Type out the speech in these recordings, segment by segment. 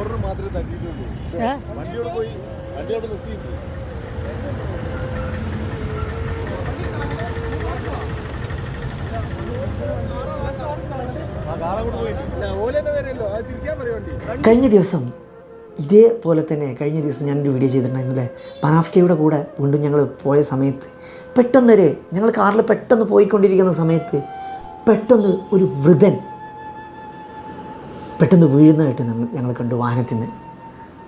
കവറിന് മാത്രമേ തട്ടിയിട്ടുള്ളൂ. വണ്ടിയോട് പോയി വണ്ടിയോട് നിർത്തിയിട്ടുണ്ട്. കഴിഞ്ഞ ദിവസം ഇതേപോലെ തന്നെ കഴിഞ്ഞ ദിവസം ഞാനൊരു വീഡിയോ ചെയ്തിട്ടുണ്ടായിരുന്നു അല്ലേ? പനാഫ്കയുടെ കൂടെ വീണ്ടും ഞങ്ങൾ പോയ സമയത്ത് പെട്ടെന്നൊരു ഞങ്ങൾ കാറിൽ പെട്ടെന്ന് പോയിക്കൊണ്ടിരിക്കുന്ന സമയത്ത് പെട്ടെന്ന് ഒരു വൃതൻ പെട്ടെന്ന് വീഴുന്നതായിട്ട് ഞങ്ങൾ കണ്ടു വാഹനത്തിൽ നിന്ന്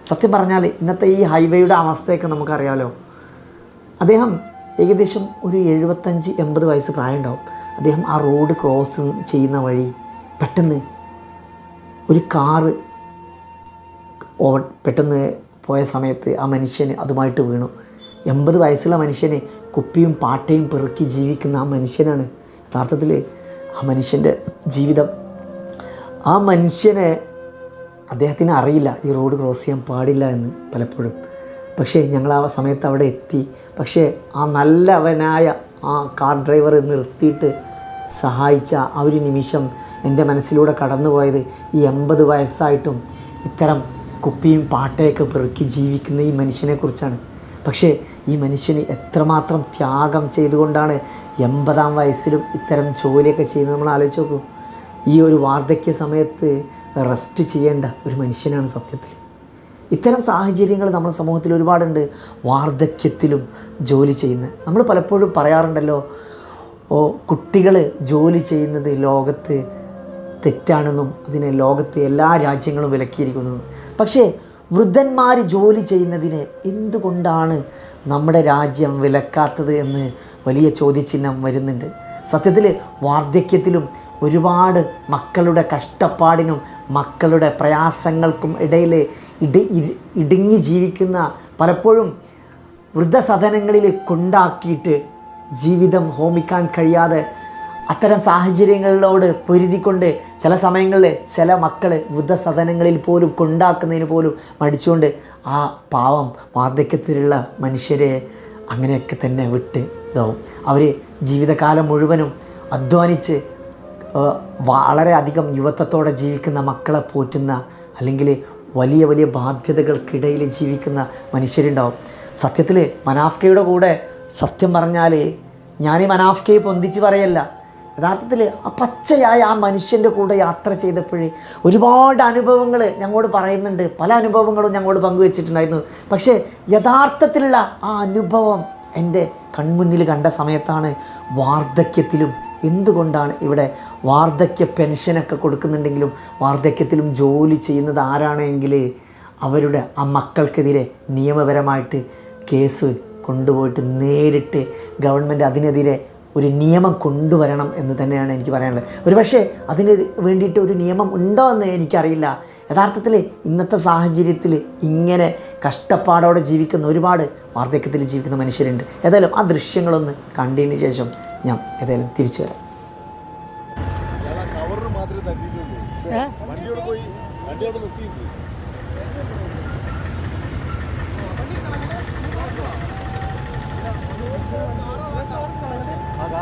സത്യം പറഞ്ഞാൽ ഇന്നത്തെ ഈ ഹൈവേയുടെ അവസ്ഥയൊക്കെ നമുക്കറിയാമല്ലോ അദ്ദേഹം ഏകദേശം ഒരു എഴുപത്തഞ്ച് എൺപത് വയസ്സ് പ്രായമുണ്ടാവും. അദ്ദേഹം ആ റോഡ് ക്രോസ് ചെയ്യുന്ന വഴി പെട്ടെന്ന് ഒരു കാറ് ഓവ പെട്ടെന്ന് പോയ സമയത്ത് ആ മനുഷ്യന് അതുമായിട്ട് വീണു. എൺപത് വയസ്സുള്ള മനുഷ്യനെ കുപ്പിയും പാട്ടയും പെറുക്കി ജീവിക്കുന്ന ആ മനുഷ്യനാണ്. യഥാർത്ഥത്തിൽ ആ മനുഷ്യന്റെ ജീവിതം ആ മനുഷ്യനെ അദ്ദേഹത്തിന് അറിയില്ല ഈ റോഡ് ക്രോസ് ചെയ്യാൻ പാടില്ല എന്ന് പലപ്പോഴും. പക്ഷേ ഞങ്ങൾ ആ സമയത്ത് അവിടെ എത്തി. പക്ഷേ ആ നല്ലവനായ ആ കാർ ഡ്രൈവർ നിർത്തിയിട്ട് സഹായിച്ച ആ ഒരു നിമിഷം എന്റെ മനസ്സിലൂടെ കടന്നുപോയത് ഈ എൺപത് വയസ്സായിട്ടും ഇത്തരം കുപ്പിയും പാട്ടയൊക്കെ പെറുക്കി ജീവിക്കുന്ന ഈ മനുഷ്യനെക്കുറിച്ചാണ് പക്ഷേ ഈ മനുഷ്യന് എത്രമാത്രം ത്യാഗം ചെയ്തുകൊണ്ടാണ് എൺപതാം വയസ്സിലും ഇത്തരം ജോലിയൊക്കെ ചെയ്യുന്നത്? നമ്മൾ ആലോചിച്ച് നോക്കൂ. ഈ ഒരു വാർദ്ധക്യ സമയത്ത് റെസ്റ്റ് ചെയ്യേണ്ട ഒരു മനുഷ്യനാണ് സത്യത്തിൽ. ഇത്തരം സാഹചര്യങ്ങൾ നമ്മുടെ സമൂഹത്തിൽ ഒരുപാടുണ്ട്. വാർദ്ധക്യത്തിലും ജോലി ചെയ്യുന്ന. നമ്മൾ പലപ്പോഴും പറയാറുണ്ടല്ലോ ഓ കുട്ടികൾ ജോലി ചെയ്യുന്നത് ലോകത്ത് തെറ്റാണെന്നും അതിനെ ലോകത്തെ എല്ലാ രാജ്യങ്ങളും വിലക്കിയിരിക്കുന്നു. പക്ഷേ വൃദ്ധന്മാർ ജോലി ചെയ്യുന്നതിന് എന്തുകൊണ്ടാണ് നമ്മുടെ രാജ്യം വിലക്കാത്തത് എന്ന് വലിയ ചോദ്യചിഹ്നം വരുന്നുണ്ട്. സത്യത്തിൽ വാർദ്ധക്യത്തിലും ഒരുപാട് മക്കളുടെ കഷ്ടപ്പാടിനും മക്കളുടെ പ്രയാസങ്ങൾക്കും ഇടയിൽ ഇടി ഇടുങ്ങി ജീവിക്കുന്ന പലപ്പോഴും വൃദ്ധസദനങ്ങളിൽ കൊണ്ടാക്കിയിട്ട് ജീവിതം ഹോമിക്കാൻ കഴിയാതെ അത്തരം സാഹചര്യങ്ങളിലോട് പൊരുതിക്കൊണ്ട് ചില സമയങ്ങളിൽ ചില മക്കൾ വൃദ്ധസദനങ്ങളിൽ പോലും കൊണ്ടാക്കുന്നതിന് പോലും മടിച്ചുകൊണ്ട് ആ പാവം വാർദ്ധക്യത്തിലുള്ള മനുഷ്യരെ അങ്ങനെയൊക്കെ തന്നെ വിട്ട് ഇതാവും അവർ ജീവിതകാലം മുഴുവനും അധ്വാനിച്ച് വളരെയധികം യുവത്വത്തോടെ ജീവിക്കുന്ന മക്കളെ പോറ്റുന്ന അല്ലെങ്കിൽ വലിയ വലിയ ബാധ്യതകൾക്കിടയിൽ ജീവിക്കുന്ന മനുഷ്യരുണ്ടാവും. സത്യത്തിൽ മനാഫ്കയുടെ കൂടെ സത്യം പറഞ്ഞാൽ ഞാൻ ഈ മനാഫ്കയെ പൊന്തിച്ച് പറയല്ല. യഥാർത്ഥത്തിൽ ആ പച്ചയായ ആ മനുഷ്യന്റെ കൂടെ യാത്ര ചെയ്തപ്പോഴേ ഒരുപാട് അനുഭവങ്ങൾ ഞങ്ങളോട് പറയുന്നുണ്ട്. പല അനുഭവങ്ങളും ഞങ്ങളോട് പങ്കുവച്ചിട്ടുണ്ടായിരുന്നു. പക്ഷേ യഥാർത്ഥത്തിലുള്ള ആ അനുഭവം എന്റെ കൺമുന്നിൽ കണ്ട സമയത്താണ് വാർദ്ധക്യത്തിലും എന്തുകൊണ്ടാണ് ഇവിടെ വാർദ്ധക്യ പെൻഷനൊക്കെ കൊടുക്കുന്നുണ്ടെങ്കിലും വാർദ്ധക്യത്തിലും ജോലി ചെയ്യുന്നത് ആരാണെങ്കിൽ അവരുടെ ആ മക്കൾക്കെതിരെ നിയമപരമായിട്ട് കേസ് കൊണ്ടുപോയിട്ട് നേരിട്ട് ഗവൺമെന്റ് അതിനെതിരെ ഒരു നിയമം കൊണ്ടുവരണം എന്ന് തന്നെയാണ് എനിക്ക് പറയാനുള്ളത്. ഒരു പക്ഷേ അതിന് വേണ്ടിയിട്ട് ഒരു നിയമം ഉണ്ടോ എന്ന് എനിക്കറിയില്ല. യഥാർത്ഥത്തിൽ ഇന്നത്തെ സാഹചര്യത്തിൽ ഇങ്ങനെ കഷ്ടപ്പാടോടെ ജീവിക്കുന്ന ഒരുപാട് വാർദ്ധക്യത്തിൽ ജീവിക്കുന്ന മനുഷ്യരുണ്ട്. ഏതായാലും ആ ദൃശ്യങ്ങളൊന്ന് കണ്ടതിന് ശേഷം ഞാൻ ഏതായാലും തിരിച്ചു വരാം ഇയാൾ ആ കവറിന് മാത്രമേ തട്ടിയിട്ടുള്ളൂ വണ്ടിയോട് പോയി വണ്ടിയോട് നിർത്തിയിട്ടുണ്ട് ആ കാറങ്ങോട്ട് പോയിട്ട്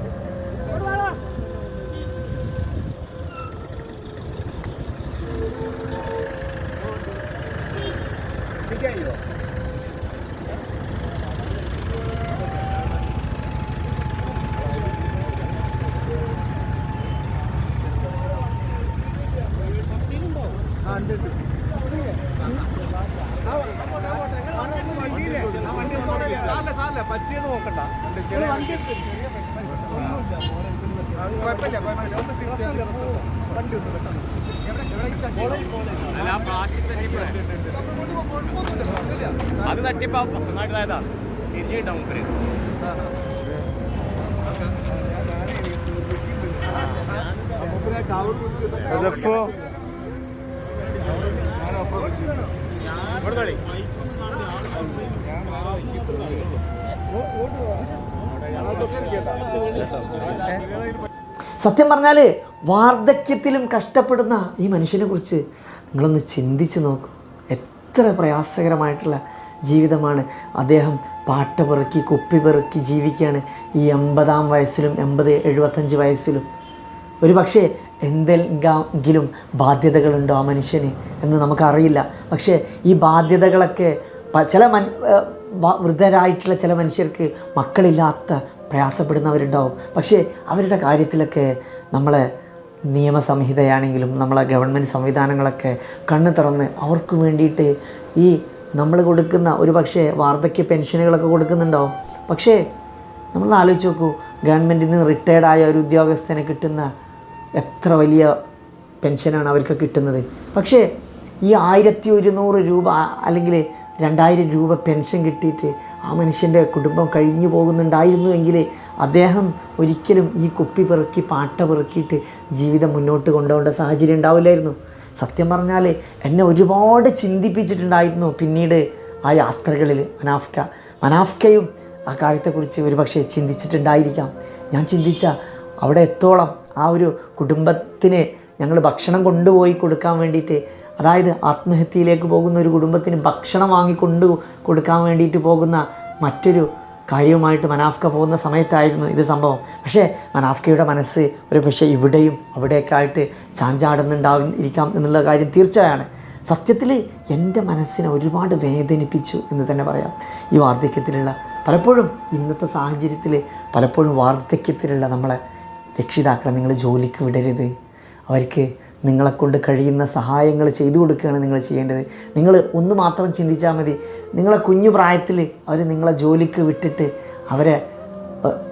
പറ്റിയെന്ന് നോക്കണ്ട കുഴപ്പമില്ല കുഴപ്പമില്ല ഒന്ന് തിരിച്ചു വണ്ടി അത് തട്ടിപ്പോ ഇവിടെ തൊഴി സത്യം പറഞ്ഞാൽ വാർദ്ധക്യത്തിലും കഷ്ടപ്പെടുന്ന ഈ മനുഷ്യനെ കുറിച്ച് നിങ്ങളൊന്ന് ചിന്തിച്ച് നോക്കൂ. എത്ര പ്രയാസകരമായിട്ടുള്ള ജീവിതമാണ്. അദ്ദേഹം പാട്ട് പെറുക്കി കുപ്പി പെറുക്കി ജീവിക്കുകയാണ്. ഈ എൺപതാം വയസ്സിലും എൺപത് എഴുപത്തഞ്ച് വയസ്സിലും. ഒരു പക്ഷേ എന്തെങ്കിലും ബാധ്യതകളുണ്ടോ ആ മനുഷ്യന് എന്ന് നമുക്കറിയില്ല. പക്ഷേ ഈ ബാധ്യതകളൊക്കെ ചില മൻ വൃദ്ധരായിട്ടുള്ള ചില മനുഷ്യർക്ക് മക്കളില്ലാത്ത പ്രയാസപ്പെടുന്നവരുണ്ടാവും. പക്ഷേ അവരുടെ കാര്യത്തിലൊക്കെ നമ്മളെ നിയമസംഹിതയാണെങ്കിലും നമ്മളെ ഗവൺമെന്റ് സംവിധാനങ്ങളൊക്കെ കണ്ണ് തുറന്ന് അവർക്ക് വേണ്ടിയിട്ട് ഈ നമ്മൾ കൊടുക്കുന്ന ഒരു പക്ഷേ വാർദ്ധക്യ പെൻഷനുകളൊക്കെ കൊടുക്കുന്നുണ്ടാവും. പക്ഷേ നമ്മൾ ആലോചിച്ച് നോക്കൂ ഗവൺമെന്റിൽ നിന്ന് റിട്ടയർഡായ ഒരു ഉദ്യോഗസ്ഥനെ കിട്ടുന്ന എത്ര വലിയ പെൻഷനാണ് അവർക്ക് കിട്ടുന്നത്? പക്ഷേ ഈ ആയിരത്തി ഒരുന്നൂറ് രൂപ അല്ലെങ്കിൽ രണ്ടായിരം രൂപ പെൻഷൻ കിട്ടിയിട്ട് ആ മനുഷ്യന്റെ കുടുംബം കഴിഞ്ഞു പോകുന്നുണ്ടായിരുന്നുവെങ്കിൽ അദ്ദേഹം ഒരിക്കലും ഈ കുപ്പി പെറുക്കി പാട്ട പെറുക്കിയിട്ട് ജീവിതം മുന്നോട്ട് കൊണ്ടുപോകേണ്ട സാഹചര്യം ഉണ്ടാവില്ലായിരുന്നു. സത്യം പറഞ്ഞാൽ എന്നെ ഒരുപാട് ചിന്തിപ്പിച്ചിട്ടുണ്ടായിരുന്നു പിന്നീട് ആ യാത്രകളിൽ മനാഫ്ക. മനാഫ്കയും ആ കാര്യത്തെക്കുറിച്ച് ഒരുപക്ഷെ ചിന്തിച്ചിട്ടുണ്ടായിരിക്കാം. ഞാൻ ചിന്തിച്ച അവിടെ എത്തോളം ആ ഒരു കുടുംബത്തിന് ഞങ്ങൾ ഭക്ഷണം കൊണ്ടുപോയി കൊടുക്കാൻ വേണ്ടിയിട്ട് അതായത് ആത്മഹത്യയിലേക്ക് പോകുന്ന ഒരു കുടുംബത്തിന് ഭക്ഷണം വാങ്ങി കൊണ്ടു കൊടുക്കാൻ വേണ്ടിയിട്ട് പോകുന്ന മറ്റൊരു കാര്യവുമായിട്ട് മനാഫ്ക പോകുന്ന സമയത്തായിരുന്നു ഇത് സംഭവം. പക്ഷേ മനാഫ്കയുടെ മനസ്സ് ഒരു പക്ഷേ ഇവിടെയും അവിടെയൊക്കെ ആയിട്ട് ചാഞ്ചാടുന്നുണ്ടാവും ഇരിക്കാം എന്നുള്ള കാര്യം തീർച്ചയാണ്. സത്യത്തിൽ എന്റെ മനസ്സിനെ ഒരുപാട് വേദനിപ്പിച്ചു എന്ന് തന്നെ പറയാം. ഈ വാർദ്ധക്യത്തിലുള്ള പലപ്പോഴും ഇന്നത്തെ സാഹചര്യത്തിൽ പലപ്പോഴും വാർദ്ധക്യത്തിലുള്ള നമ്മളെ രക്ഷിതാക്കളെ നിങ്ങൾ ജോലിക്ക് വിടരുത്. അവർക്ക് നിങ്ങളെക്കൊണ്ട് കഴിയുന്ന സഹായങ്ങൾ ചെയ്തു കൊടുക്കുകയാണ് നിങ്ങൾ ചെയ്യേണ്ടത്. നിങ്ങൾ ഒന്ന് മാത്രം ചിന്തിച്ചാൽ മതി. നിങ്ങളെ കുഞ്ഞു പ്രായത്തിൽ അവർ നിങ്ങളെ ജോലിക്ക് വിട്ടിട്ട് അവരെ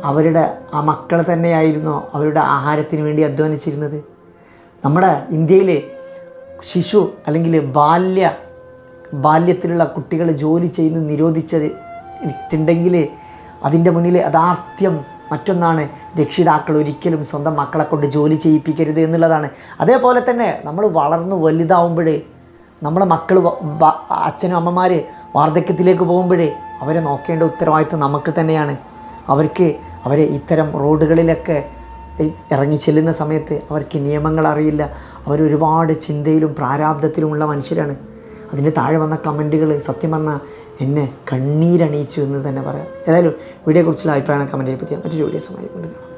അവരുടെ ആ മക്കൾ തന്നെയായിരുന്നോ അവരുടെ ആഹാരത്തിന് വേണ്ടി അധ്വാനിച്ചിരുന്നത്. നമ്മുടെ ഇന്ത്യയിലെ ശിശു അല്ലെങ്കിൽ ബാല്യ ബാല്യത്തിലുള്ള കുട്ടികൾ ജോലി ചെയ്യുന്നത് നിരോധിച്ചത് ണ്ടെങ്കിൽ അതിന്റെ മുന്നിൽ യഥാർത്ഥ്യം മറ്റൊന്നാണ് രക്ഷിതാക്കൾ ഒരിക്കലും സ്വന്തം മക്കളെ കൊണ്ട് ജോലി ചെയ്യിപ്പിക്കരുത് എന്നുള്ളതാണ്. അതേപോലെ തന്നെ നമ്മൾ വളർന്ന് വലുതാവുമ്പോഴേ നമ്മളെ മക്കൾ അച്ഛനും അമ്മമാർ വാർദ്ധക്യത്തിലേക്ക് പോകുമ്പോഴേ അവരെ നോക്കേണ്ട ഉത്തരവാദിത്വം നമുക്ക് തന്നെയാണ്. അവർക്ക് അവരെ ഇത്തരം റോഡുകളിലൊക്കെ ഇറങ്ങി ചെല്ലുന്ന സമയത്ത് അവർക്ക് നിയമങ്ങൾ അറിയില്ല. അവരൊരുപാട് ചിന്തയിലും പ്രാരാബ്ധത്തിലുമുള്ള മനുഷ്യരാണ്. അതിന് താഴെ വന്ന കമന്റുകൾ സത്യം പറഞ്ഞാൽ എന്നെ കണ്ണീരണിയിച്ചു എന്ന് തന്നെ പറയാം. ഏതായാലും വീഡിയോയെക്കുറിച്ചുള്ള അഭിപ്രായങ്ങൾ കമന്റ് ചെയ്യപ്പറ്റിയ മറ്റൊരു വീഡിയോ സമയം കൊണ്ടുവരാം.